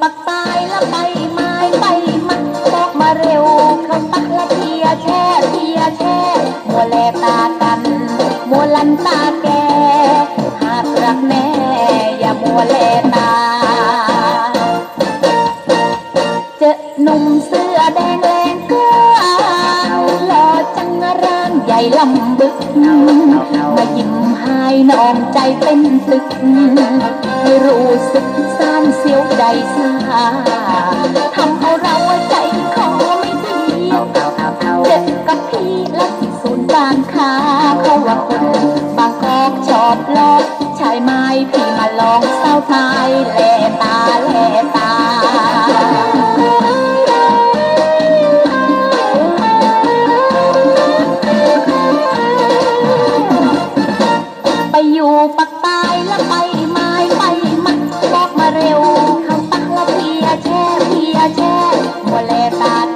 ปักตายละไปไม้ไปมันบอกมาเร็วคำปักละเทียแช่เทียแช่มัวแลตากันมัวลันตาแกหากรักแน่อย่ามัวแลตา เจอหนุ่มเสื้อแดงแรงกล้าหล่อจังร่างใหญ่ลำบึกมายิ้ม นองใจเป็นตึก ไม่รู้สึกซ่านเสียวใดซาทำเอาเราใจคอไม่ดีเจ็บกับพี่และศูนย์การค้าเขาว่าคนบางกอกชอบลอกชายไม้พี่มาลองเศร้าตายแลต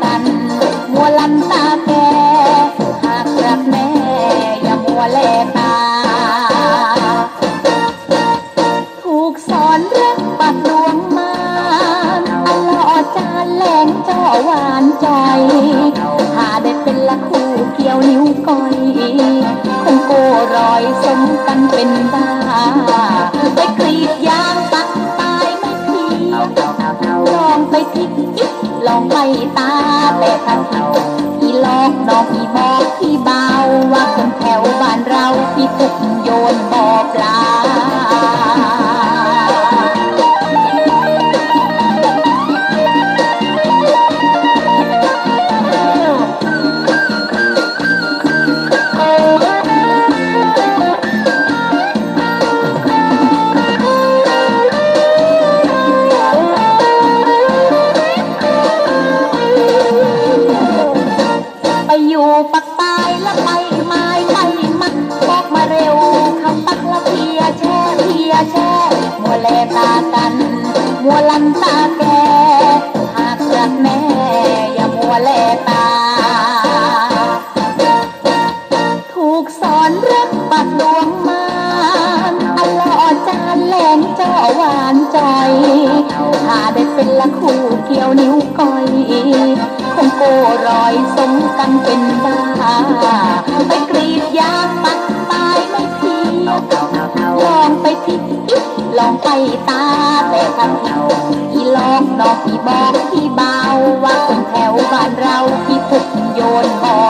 ตัน มัวลันตาแกหากรักแม่อย่ามัวแลตา ถูกสอนรักปัดดวงมาอันลอจานแหลงจ่อหวานจอยหาได้เป็นละคู่เกี่ยวนิ้วก้อยคงโกรอยสมกันเป็นบ้าไปกรีดยางปักตายไม่เพียลองไปทิกยิก ลองไปตาแต่ถ้าผิดพี่ลอกน้องพี่บอกพี่เบาว่าคนแถวบ้านเราพี่ทุกากันมัวลันตาแกหากรักแม่อย่ามัวแลตา ถูกสอนรักปัดดวงมานอันลอจานแหลงจ่อหวานจอยหาได้เป็นละคู่เกี่ยวนิ้วก้อยคงโกรอยสมกันเป็นบ้า ลองไปตาแต่ถ้าผิดพี่ลอกนอกพี่บอกพี่เบาว่าคนแถวบ้านเราพี่พุกโยนบอก